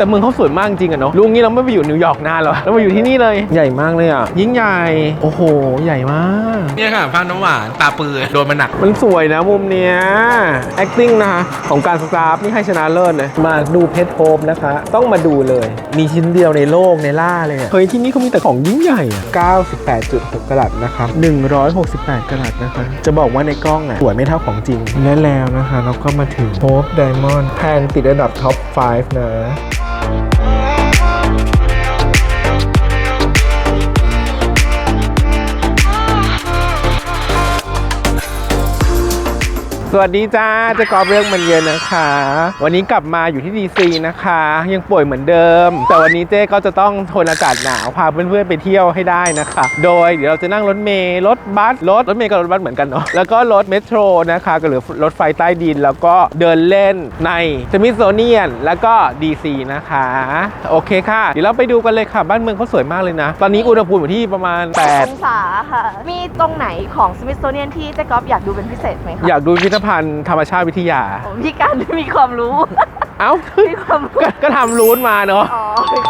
แต่เมืองเขาสวยมากจริงอะเนาะลุงนี้เราไม่ไปอยู่นิวยอร์กนานหรอเรามาอยู่ที่นี่เลย ใหญ่มากเลยอะยิ่งใหญ่ โอ้โห ใหญ่มาก เนี่ยค่ะฟังน้ำหวานตาปืนโดนมันหนัก มันสวยนะมุมเนี้ย acting นะคะของการสตาฟนี่ให้ชนะเลิศเลยมาดูเพชรโฮมนะคะ ต้องมาดูเลย มีชิ้นเดียวในโลกในล่าเลยอะเฮ้ยที่นี่เขามีแต่ของยิ่งใหญ่อะ98.6กะรัตนะครับ168กะรัตนะคะ จะบอกว่าในกล้องอะสวยไม่เท่าของจริงและแล้วนะคะ เราก็มาถึงโฮปไดมอนด์แพงติดอันดับท็อป 5 นะ สวัสดีจ้าเจะกอบเรื่องมันเย็นนะคะ วันนี้กลับมาอยู่ที่ดีซีนะคะ ยังป่วยเหมือนเดิม แต่วันนี้เจ๊ก็จะต้องทนอากาศหนาวพาเพื่อนๆไปเที่ยวให้ได้นะคะ โดยเดี๋ยวเราจะนั่งรถเมล์รถบัสรถรถเมล์กับรถบัสเหมือนกันเนาะแล้วก็รถเมโทรนะคะก็หรือรถไฟใต้ดินแล้วก็เดินเล่นในสมิธโซเนียนแล้วก็ดีซีนะคะ โอเคค่ะ เดี๋ยวเราไปดูกันเลยค่ะบ้านเมืองเขาสวยมากเลยนะ ตอนนี้อุณหภูมิอยู่ที่ประมาณ8องศาค่ะมีตรงไหนของสมิธโซเนียนที่เจ๊ก๊อฟอยากดูเป็นพิเศษไหมคะอยากดูพิพิธภัณฑ์ธรรมชาติวิทยา ผมพี่การมีความรู้ เอ้า มีความรู้ ก็ก็ทำรูทมาเนาะ อ๋อ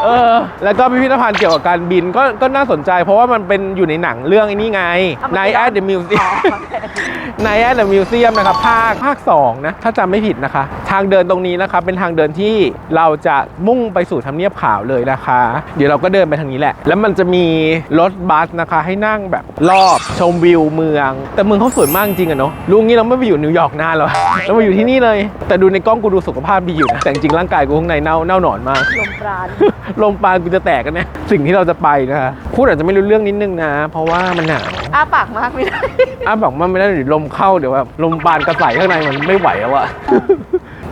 เออ แล้วก็พิพิธภัณฑ์เกี่ยวกับการบินก็ก็น่าสนใจ เพราะว่ามันเป็นอยู่ในหนังเรื่องไอ้นี่ไง Night at the Museum อ๋อ Night at the Museum นะครับภาคภาค2นะถ้าจำไม่ผิดนะคะ ทางเดินตรงนี้นะครับเป็นทางเดินที่เราจะมุ่งไปสู่ทำเนียบขาวเลยนะคะ เดี๋ยวเราก็เดินไปทางนี้แหละ แล้วมันจะมีรถบัสนะคะ ให้นั่งแบบรอบชมวิวเมือง แต่เมืองเขาสวยมากจริงอะเนาะลุงนี้เราไม่ไปอยู่นิวยอร์กนานหรอเรามาอยู่ที่นี่เลย แต่ดูในกล้องกูดูสุขภาพดีอยู่นะแต่จริงๆร่างกายกูข้างในเน่าเน่าหนอนมากลมปราณลมปานกูจะแตกกันเนี่ยสิ่งที่เราจะไปนะคะพูดอาจจะไม่รู้เรื่องนิดนึงนะ เพราะว่ามันหนาวอ้าปากมากไม่ได้อ้าบอกว่าไม่ได้เดี๋ยวลมเข้าเดี๋ยวแบบลมปานกระใสข้างในมันไม่ไหวแล้วอะ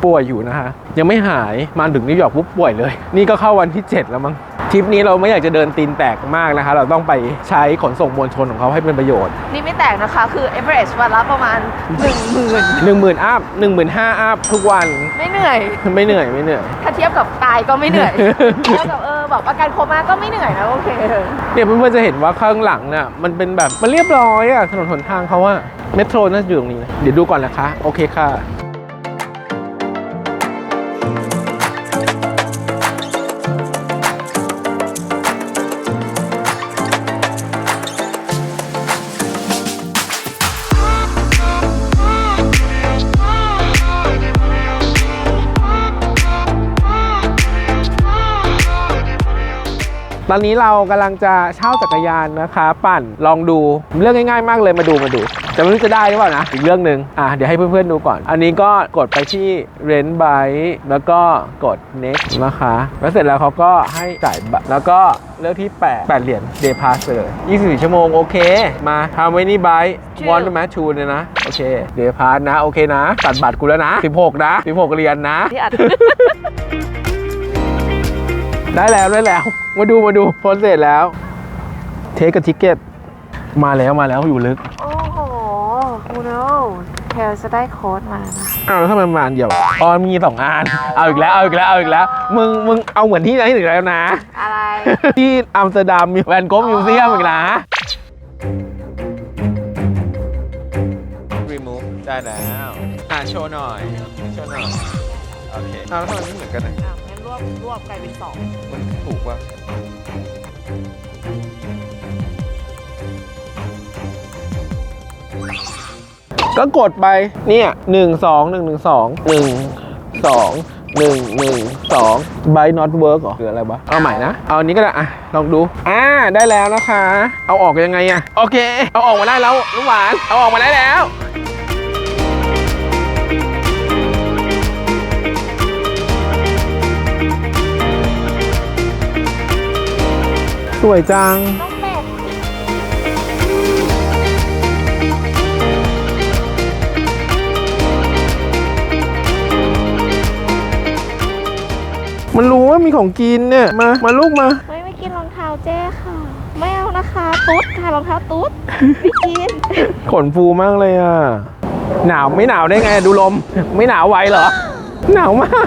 ป่วยอยู่นะคะยังไม่หายมาถึงนิวยอร์กปุ๊บป่วยเลย นี่ก็เข้าวันที่ 7 แล้วมั้งทริปนี้เราไม่อยากจะเดินตีนแตกมากนะคะ เราต้องไปใช้ขนส่งมวลชนของเขาให้เป็นประโยชน์ นี่ไม่แตกนะคะ คือ average วันละประมาณ 1 0,000 1 0,000อัพ1 5 0 0 0อัพทุกวันไม่เหนื่อย ไม่เหนื่อยไม่เหนื่อย ถ้าเทียบกับตายก็ไม่เหนื่อยเทียบกับเออแบบอาการโคม่าก็ไม่เหนื่อยนะโอเคเนี่ยเพื่อนๆจะเห็นว่าข้างหลังน่ะมันเป็นแบบมันเรียบร้อยอะถนนหนทางเขาอะ เมโทรน่าจะอยู่ตรงนี้นะเดี๋ยวดูก่อนนะคะ โอเคค่ะ ตอนนี้เรากำลังจะเช่าจักรยานนะคะ ปั่นลองดูเรื่องง่ายๆ มากเลยมาดูมาดูแต่ไม่รู้จะได้หรือเปล่านะ อีกเรื่องหนึ่งอะเดี๋ยวให้เพื่อนๆดูก่อน อันนี้ก็กดไปที่ rent bike แล้วก็กด next นะคะ แล้วเสร็จแล้วเขาก็ให้จ่ายบัตรแล้วก็เลือกที่ 8 8 เหรียญ day pass ไปเลย 24 ชั่วโมง โอเค มา how many bike ชื่อ one ไหม two เนี่ยนะ โอเค day pass นะ โอเคนะ ตัดบัตรกูแล้วนะ 16 นะ 16 เหรียญนะที่อัด ได้แล้วได้แล้ว มาดูมาดูโพสเสร็จแล้ว เทคกับทิกเก็ตมาแล้วมาแล้วอยู่ลึก โอ้โหกูโนเทลจะได้โค้ดมานะอ้าวแล้วทำไมมาอันเดียวอ๋อมีสองอันเอาอีกแล้วเอาอีกแล้วเอาอีกแล้วมึงมึงเอาเหมือนที่ไหนถึงแล้วนะ อะไร ที่อัมสเตอร์ดัมมีแวนโกมิวเซียมอีกนะ remove ได้แล้วอะโชว์หน่อยโชว์หน่อยโอเคอ้าวแล้วทำไมไม่เหมือนกันนะ อะงั้นรวบรวบกลายเป็นสองมันถูกป่ะก็กดไปเนี่ยหนึ่งสองหนึ่งหนึ่งสองหนึ่งสองหนึ่งหนึ่งสอง by not work เหรอหรืออะไรวะเอาใหม่นะ เอาอันนี้ก็ได้อะลองดู อ่าได้แล้วนะคะ เอาออกยังไงอะโอเค เอาออกมาได้แล้วลูกหวาน เอาออกมาได้แล้ว วยจัง น้องเป็ดมันรู้ว่ามีของกินเนี่ย มา มาลูกมา ไม่ไม่กินรองเท้าเจ้ค่ะ ไม่เอานะคะ ตุ๊ดค่ะรองเท้าตุ๊ด ไม่กิน ขนฟูมากเลยอะ หนาวไม่หนาวได้ไง ดูลม ไม่หนาวไหวเหรอ หนาวมาก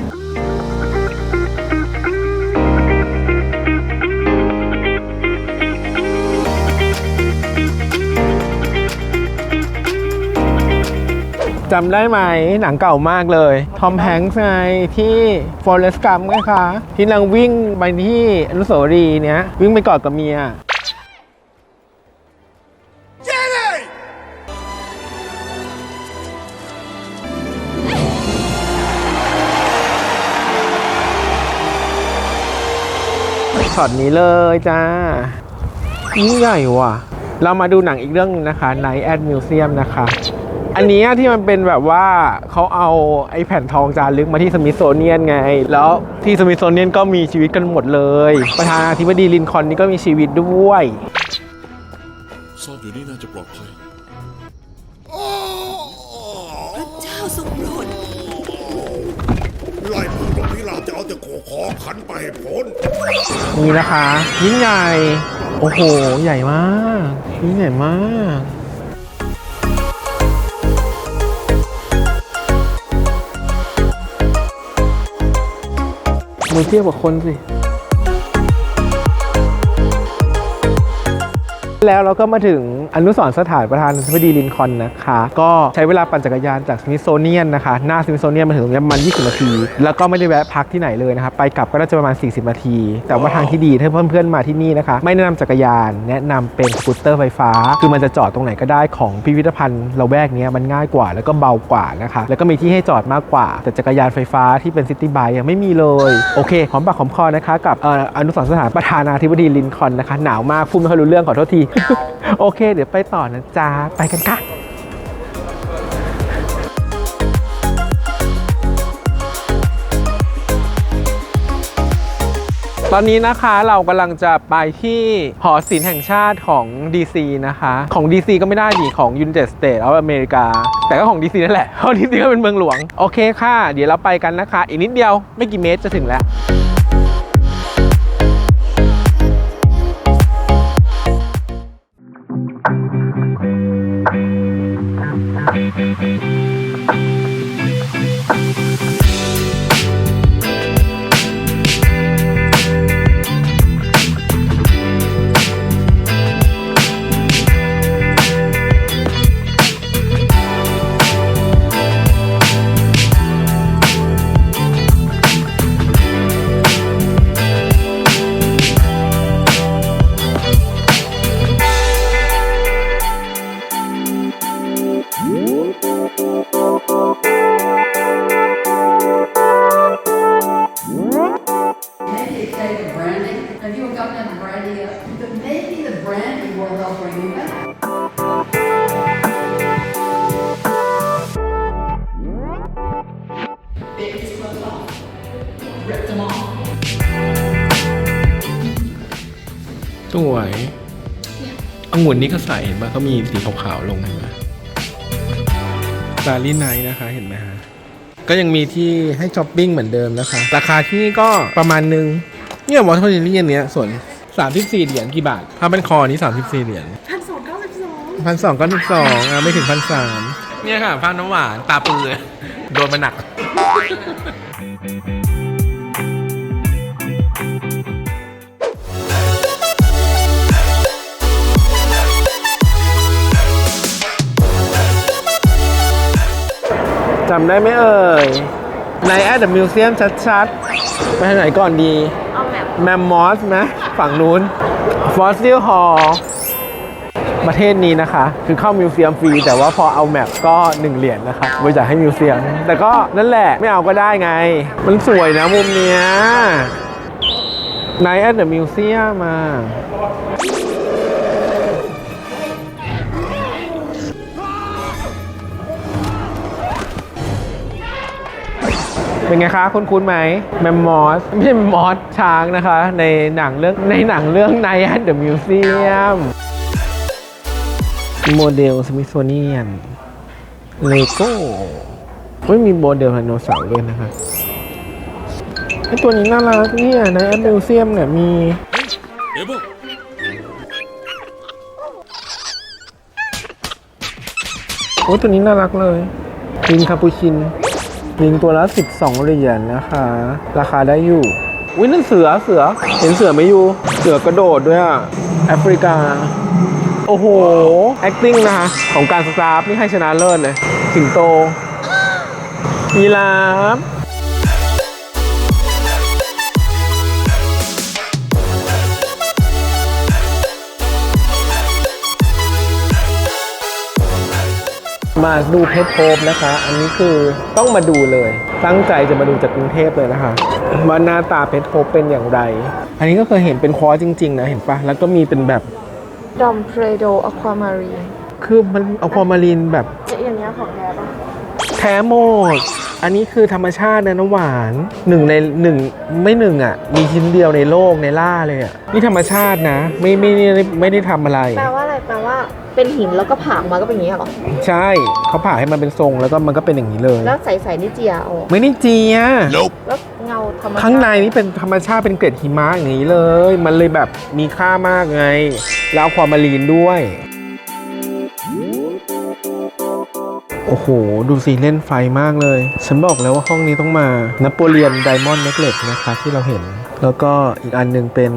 จำได้ไหมหนังเก่ามากเลย ทอมแฮงค์ไงที่ Forrest Gump ไงคะ ที่นางวิ่งไปที่อนุสาวรีย์เนี้ย วิ่งไปกอดกับเมียช็อตนี้เลยจ้ายิ่งใหญ่ว่ะ เรามาดูหนังอีกเรื่องหนึงนะคะ Night at Museum นะคะ อันเนี้ยที่มันเป็นแบบว่าเขาเอาไอ้แผ่นทองจารึกมาที่สมิธโซเนียนไง แล้วที่สมิธโซเนียนก็มีชีวิตกันหมดเลย ประธานาธิบดีลินคอล์นนี่ก็มีชีวิตด้วยซ่อนอยู่นี่น่าจะปลอดภัยเจ้าทรงโปรดไล่พวกนกพิราบจะเอาแต่โขคอขันไปให้พ้นนี่นะคะ ยิ่งใหญ่ โอ้โห ใหญ่มากยิ่งใหญ่มาก มือเทียบกับคนสิ แล้วเราก็มาถึง อนุสรณ์สถานประธานาธิบดีลินคอนนะคะ ก็ใช้เวลาปั่นจักรยานจากสมิธโซเนียนนะคะ หน้าสมิธโซเนียนมาถึงตรงนี้ประมาณ20 นาที แล้วก็ไม่ได้แวะพักที่ไหนเลยนะคะ ไปกลับก็น่าจะประมาณ 40 นาที แต่ว่าทางที่ดีถ้าเพื่อนๆมาที่นี่นะคะ ไม่แนะนำจักรยาน แนะนำเป็นสกูตเตอร์ไฟฟ้า คือมันจะจอดตรงไหนก็ได้ของพิพิธภัณฑ์เราแวกนี้มันง่ายกว่าแล้วก็เบากว่านะคะ แล้วก็มีที่ให้จอดมากกว่า แต่จักรยานไฟฟ้าที่เป็นซิตี้ไบค์ยังไม่มีเลยโอเคหอมปากหอมคอนะคะกับอออนุสรณ์สถานประธานาธิบดีลินคอนนะคะหนาวมากพูดไม่ค่อยรู้เรื่องขอโทษทีโอเคเดี๋ยวไปต่อนะจ๊ะ ไปกันค่ะตอนนี้นะคะเรากำลังจะไปที่หอศิลป์แห่งชาติของ DC นะคะ ของ DC ก็ไม่ได้ดิของ United States of America แต่ก็ของ DC นั่นแหละเพราะ DC ก็เป็นเมืองหลวง โอเคค่ะ เดี๋ยวเราไปกันนะคะ อีกนิดเดียวไม่กี่เมตรจะถึงแล้ว สวยองุ่นนี่ก็ใส่เห็นปะเขามีสีขาวๆลงเห็นปะซาลี่ไนท์นะคะเห็นไหมฮะ ก็ยังมีที่ให้ช้อปปิ้งเหมือนเดิมนะคะ ราคาที่นี่ก็ประมาณนึง เนี่ยวอเทอร์ลิเลียนเนี้ยส่วน 34 เหรียญกี่บาทผ้าเป็นคอนี้ 34 เหรียญพันสองเก้าสิบสองพันสองเก้าสิบสองอะไม่ถึงพันสามเนี่ยค่ะฟ้าน้ำหวานตาปือโดนมาหนักำได้ไหมเอ่ยในแอดเดอะมิวเซียมชัดๆ ไปทางไหนก่อนดี เอาแบบแมมมอสไหมฝั่งนู้นฟอสซิลฮอลประเทศนี้นะคะ คือเข้ามิวเซียมฟรี แต่ว่าพอเอาแมปก็ 1 เหรียญนะคะบริจาคให้มิวเซียม แต่ก็นั่นแหละไม่เอาก็ได้ไง มันสวยนะมุมเนี้ยในแอดเดอะมิวเซียมมา เป็นไงคะคุณคุ้นๆไหมแมมมอสไม่ใช่แมมมอสช้างนะคะ ในหนังเรื่องในหนังเรื่อง Night at the Museum โมเดลสมิธโซเนียนเลโก้ไม่มีโมเดลไดโนเสาร์ด้วยนะคะไอตัวนี้น่ารักเนี่ยในแอดมิวเซียมเนี่ยมีโอ้ตัวนี้น่ารักเลยลิงคาปูชิน ลิงตัวละ 12 เหรียญนะคะ ราคาได้อยู่อุ้ยนั่นเสือเสือเห็นเสือไหมยูเสือกระโดดด้วยอะแอฟริกา โอ้โห acting นะคะของการสตาฟนี่ให้ชนะเลิศเลยสิงโตยีราฟ มาดูเพชรโพบนะคะ อันนี้คือต้องมาดูเลย ตั้งใจจะมาดูจากกรุงเทพเลยนะคะว่าหน้าตาเพชรโพบเป็นอย่างไร อันนี้ก็เคยเห็นเป็นคอร์สจริง ๆ นะเห็นปะแล้วก็มีเป็นแบบดอมเพรโดอะความารีนคือมันเอาความารีนแบบอย่างเงี้ยของแท้ปะแท้หมด อันนี้คือธรรมชาตินะน้ำหวานหนึ่งในหนึ่งไม่หนึ่งอะ มีชิ้นเดียวในโลกในล่าเลยอะนี่ธรรมชาตินะ ไม่ไม่ไม่ได้ไม่ได้ทำอะไร แปลว่าอะไรแปลว่าเป็นหินแล้วก็ผ่าออกมาก็เป็นอย่างนี้เหรอ ใช่เขาผ่าให้มันเป็นทรงแล้วก็มันก็เป็นอย่างนี้เลย แล้วใสๆนี่เจียออกไม่ได้เจีย Nope แล้วเงาธรรมชาติข้างในนี่เป็นธรรมชาติเป็นเกล็ดหิมะอย่างนี้เลย มันเลยแบบมีค่ามากไง แล้วเอาความมารีนด้วย โอ้โห ดูสิเล่นไฟมากเลย ฉันบอกแล้วว่าห้องนี้ต้องมานโปเลียนไดมอนด์เน็กเลสนะคะที่เราเห็น แล้วก็อีกอันหนึงเป็น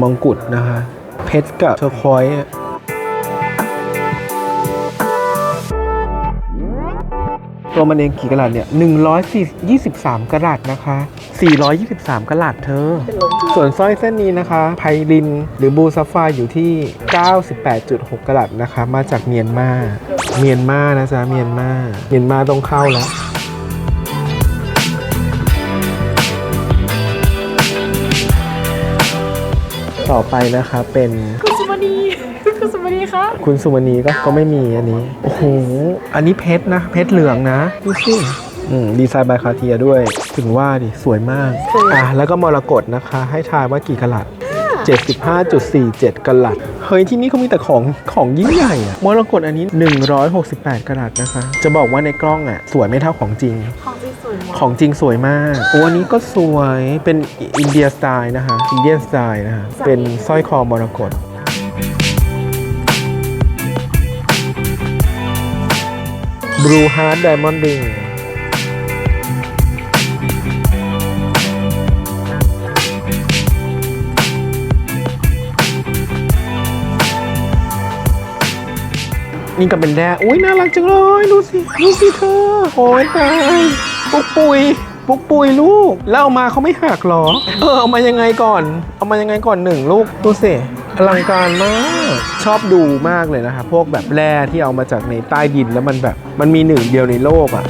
มงกุฎนะคะ เพชรกับเทอร์คอยตัวมันเองกี่กะลัดเนี่ย123กะลัดนะคะ 423กะลัดเธอ ส่วนสร้อยเส้นนี้นะคะ ไพลิน หรือบูซัฟฟร์อยู่ที่ 98.6กะลัดนะคะ มาจากเมียนมา เมียนมานะจ๊ะเมียนมาเมียนมาต้องเข้าแล้วต่อไปนะคะเป็นคุณสุมณีคุณสุมณีคะคุณสุมณีก็ก็ไม่มีอันนี้โอ้โหอันนี้เพชรนะเพชรเหลืองนะดูสิอืมดีไซน์บายคาเทียด้วย ถึงว่าดิสวยมากอะแล้วก็มรกตนะคะ ให้ทายว่ากี่กะลัด 75.47กะลัด เฮ้ย ที่นี่เขามีแต่ของของยิ่งใหญ่อะมรกตอันนี้ 168กะลัดนะคะ จะบอกว่าในกล้องอะสวยไม่เท่าของจริง ของจริงสวยมากของจริงสวยมากโอ้อันนี้ก็สวยเป็นอินเดียสไตล์นะคะอินเดียสไตล์นะคะเป็นสร้อยคอมรกต Blue Heart Diamond Ring นี่ นี่ก็เป็นแด้อุ้ยน่ารักจังเลยดูสิดูสิเธอโอ้ยตายปุกปุยปุกปุยลูก แล้วเอามาเขาไม่หักหรอ เออเอามายังไงก่อน เอามายังไงก่อนหนึ่งลูกดูสิอลังการมากชอบดูมากเลยนะคะพวกแบบแร่ที่เอามาจากในใต้ดินแล้วมันแบบมันมีหนึ่งเดียวในโลกอะ่ะ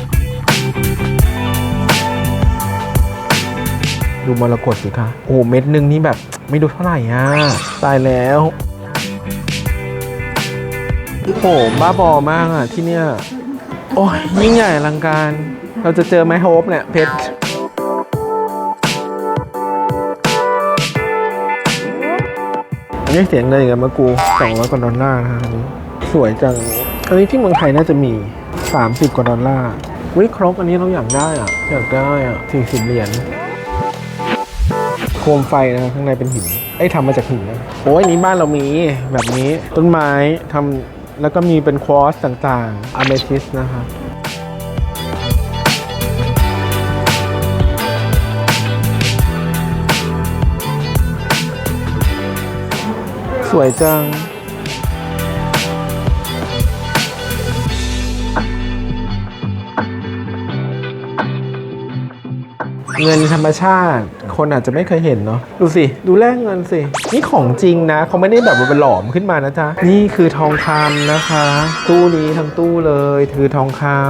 ดูมรกตสิคะโอ้เม็ดหนึ่งนี่แบบไม่ดูเท่าไหร่อะตายแล้ว โอ้โหบ้าบอมากอะที่เนี่ย โอ้ยยิ่งใหญ่อลังการ เราจะเจอไหมโฮปเนี่ยเพชรอันนี้เสียงเงินกันมากูสองร้อยกว่าดอลลาร์นะฮะอันนี้ สวยจังอันนี้ที่เมืองไทยน่าจะมี 30 กว่าดอลลาร์วิครกอันนี้เราอยากได้อะ อยากได้อะ40เหรียญโคมไฟนะครับข้างในเป็นหินไอ้ยทำมาจากหินนะโอ้ยนนี้บ้านเรามีแบบนี้ต้นไม้ทำ แล้วก็มีเป็นควอสต่างๆอะเมทิสนะครับสวยจัง เงินธรรมชาติ คนอาจจะไม่เคยเห็นเนาะดูสิ ดูแลกเงินสิ นี่ของจริงนะ เขาไม่ได้แบบว่าเป็นหลอมขึ้นมานะจ๊ะ นี่คือทองคำนะคะ ตู้นี้ทั้งตู้เลยคือทองคำ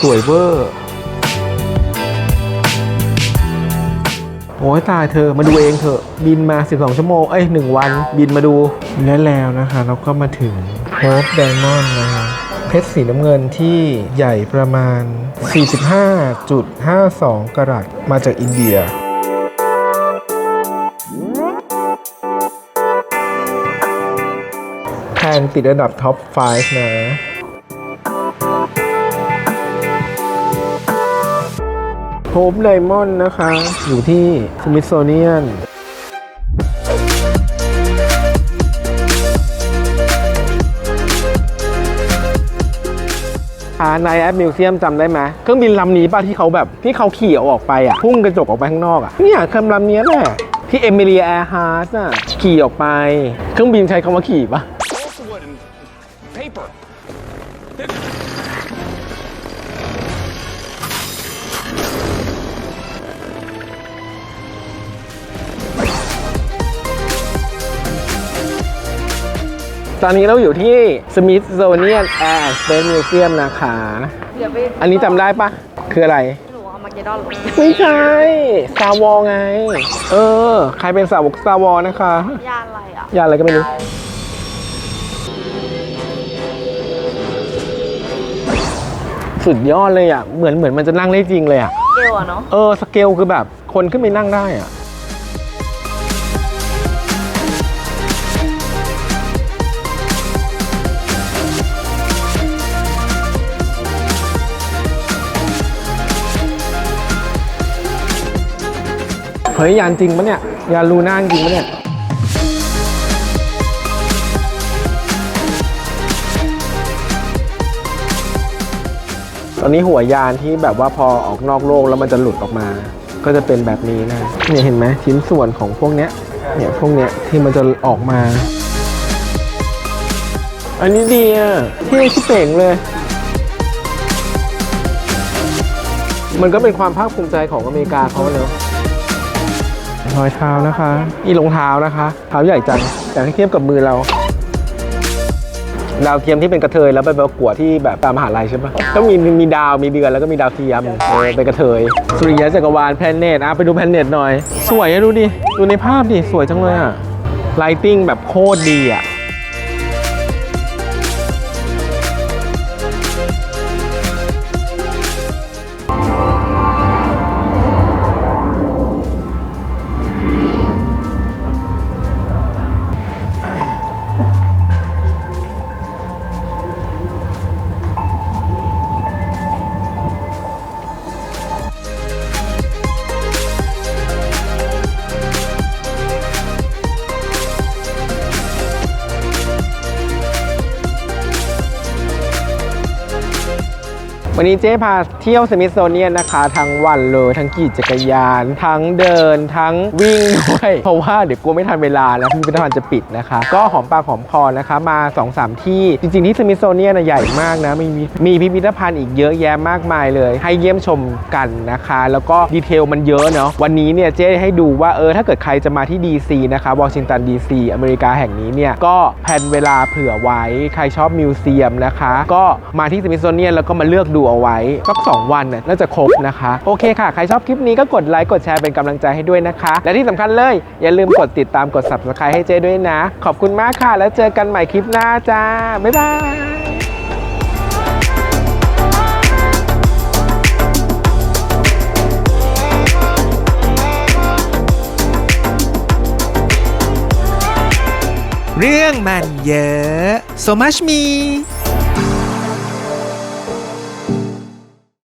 สวยเวอร์โอ้ยตายเธอมาดูเองเถอะ บินมา 12 ชั่วโมง เอ้ย 1 วัน บินมาดูและแล้วนะคะ เราก็มาถึงโฮปไดมอนด์นะคะ ชรสีน้ำเงินที่ใหญ่ประมาณ 45.52 กรัตมาจากอินเดียแพงติดอันดับท็อป 5 นะโฮปไดมอนด์นะคะ อยู่ที่สมิ t โซเนียน ในแอปมิวเซียมจำได้ไหมเครื่องบินลำนี้ป่ะที่เขาแบบที่เขาขี่ออกไปอะพุ่งกระจกออกไปข้างนอกอะเนี่ยเครื่องลำนี้แหละที่เอมิเลียแอร์ฮาร์สอะขี่ออกไป เครื่องบินใช้คำว่าขี่ปะ ตอนนี้เราอยู่ที่ Smithsonian Air and Space Museum นะคะ เดี๋ยวไปอันนี้จำได้ปะคืออะไร หนูเอามาเกดอนไม่ใช่ Star Wars ไง เออ ใครเป็นสาวก Star Wars นะคะ ยานอะไรอะ ยานอะไรก็ไม่รู้ สุดยอดเลยอะ เหมือนเหมือนมันจะนั่งได้จริงเลยอะ เกลอะเนาะ เออ สเกลคือแบบ คนขึ้นไปนั่งได้อะ เฮ้ยยานจริงปะเนี่ย ยานลูน่าจริงปะเนี่ยตอนนี้หัวยานที่แบบว่าพอออกนอกโลกแล้วมันจะหลุดออกมา ก็จะเป็นแบบนี้นะเนี่ยเห็นไหมชิ้นส่วนของพวกเนี้ยเนี่ยพวกเนี้ยที่มันจะออกมา อันนี้ดีอะเท่ชิเป่งเลย มันก็เป็นความภาคภูมิใจของอเมริกาเขาเนอะ รอยเท้านะคะ นี่รองเท้านะคะเท้าใหญ่จังแต่ถ้าเทียบกับมือเรา ดาวเทียมที่เป็นกระเทยแล้วไปประกวดที่แบบตามมหาลัยใช่ปะก็มีมีดาวมีเดือนแล้วก็มีดาวเทียมเออเป็นกระเทยสุริยะจักรวาลแพลเนตอะไปดูแพลเนตหน่อย สวยอะดูดิ ดูในภาพดิ สวยจังเลยอะไลติ้งแบบโคตรดีอะ วันนี้เจ๊พาเที่ยวสมิธโซเนียนนะคะ ทั้งวันเลยทั้งขี่จักรยาน ทั้งเดินทั้งวิ่งด้วย เพราะว่าเดี๋ยวกลัวไม่ทันเวลาแล้วพิพิธภัณฑ์จะปิดนะคะ ก็หอมปากหอมคอนะคะมา 2-3ที่ จริงๆที่สมิธโซเนียนใหญ่มากนะ มีมีพิพิธภัณฑ์อีกเยอะแยะมากมายเลย ให้เยี่ยมชมกันนะคะ แล้วก็ดีเทลมันเยอะเนาะวันนี้เนี่ยเจ๊ให้ดูว่าเออถ้าเกิดใครจะมาที่ DC นะคะวอชิงตันดีซีอเมริกาแห่งนี้เนี่ยก็แพนเวลาเผื่อไว้ใครชอบมิวเซียมนะคะ ก็มาที่สมิธโซเนียนแล้วก็มาเลือกดูเอาไว้สัก2วันน่ะน่าจะครบนะคะ โอเคค่ะ ใครชอบคลิปนี้ก็กดไลค์กดแชร์เป็นกำลังใจให้ด้วยนะคะ และที่สำคัญเลย อย่าลืมกดติดตามกด subscribe ให้เจ๊ด้วยนะ ขอบคุณมากค่ะ แล้วเจอกันใหม่คลิปหน้าจ้าบ๊ายบายเรื่องมันเยอะ so much me